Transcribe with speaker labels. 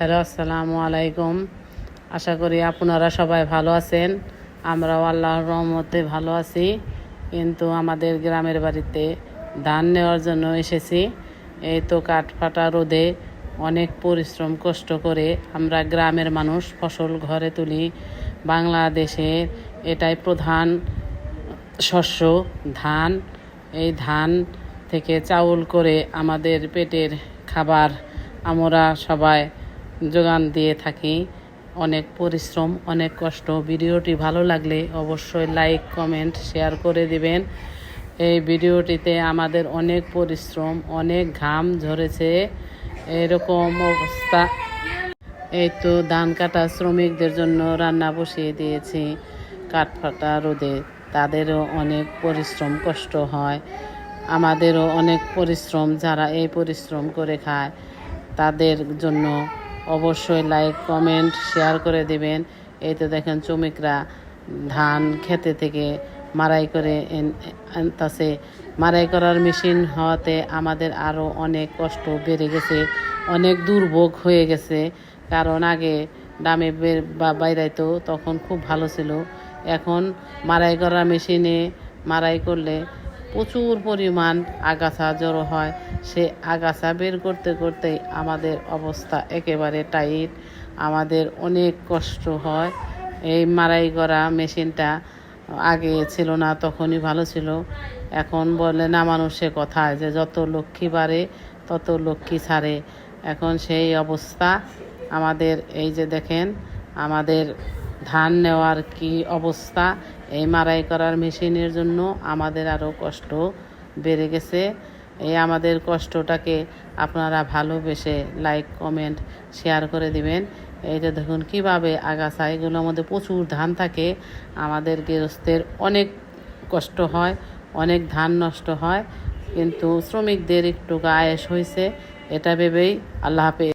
Speaker 1: Hello, আসসালামু আলাইকুম। আশা করি আপনারা সবাই ভালো আছেন। আমরাও আল্লাহর রহমতে ভালো আছি। কিন্তু আমাদের গ্রামের বাড়িতে ধান নেওয়ার জন্য এসেছি। এই তো কাঠ ফাটা রোদে অনেক পরিশ্রম, কষ্ট করে আমরা গ্রামের মানুষ ফসল ঘরে তুলি। বাংলাদেশের এটাই প্রধান শস্য, ধান। এই ধান থেকে চাউল করে আমাদের পেটের খাবার আমরা সবাই যোগান দিয়ে থাকি। অনেক পরিশ্রম, অনেক কষ্ট। ভিডিওটি ভালো লাগলে অবশ্যই লাইক, কমেন্ট, শেয়ার করে দিবেন। এই ভিডিওটিতে আমাদের অনেক পরিশ্রম, অনেক ঘাম ঝরেছে। এরকম অবস্থা। এই তো ধান কাটা শ্রমিকদের জন্য রান্না বসিয়ে দিয়েছি কাঠফাটা রোদে। তাদেরও অনেক পরিশ্রম, কষ্ট হয়। আমাদেরও অনেক পরিশ্রম, যারা এই পরিশ্রম করে খায়, তাদের জন্য অবশ্যই লাইক কমেন্ট শেয়ার করে দিবেন। এই তো দেখেন শ্রমিকরা ধান খেতে থেকে মারাই করে আনতাছে। মারাই করার মেশিন হওয়াতে আমাদের আরও অনেক কষ্ট বেড়ে গেছে, অনেক দুর্ভোগ হয়ে গেছে। কারণ আগে দামে বা বাইরাইতো, তখন খুব ভালো ছিল। এখন মারাই করা মেশিনে মারাই করলে প্রচুর পরিমাণ আগাছা জড়ো হয়। সে আগাছা বের করতে করতেই আমাদের অবস্থা একেবারে টাইট। আমাদের অনেক কষ্ট হয়। এই মারাই করা মেশিনটা আগে ছিল না, তখনই ভালো ছিল। এখন বলে না মানুষের কথা যে যত লক্ষ্মী বাড়ে, তত লক্ষ্মী ছাড়ে। এখন সেই অবস্থা। আমাদের এই যে দেখেন, আমাদের ধান নেওয়ার কি অবস্থা? এই মারাই করার মেশিনের জন্য আমাদের আরও কষ্ট বেড়ে গেছে। এই আমাদের কষ্টটাকে আপনারা ভালোবেসে লাইক কমেন্ট শেয়ার করে দিবেন। এইটা দেখুন, কীভাবে আগাছা, এগুলোর মধ্যে প্রচুর ধান থাকে। আমাদের গৃহস্থের অনেক কষ্ট হয়, অনেক ধান নষ্ট হয়, কিন্তু শ্রমিকদের একটু গায়েস হয়েছে, এটা ভেবেই আল্লাহ হাফেজ।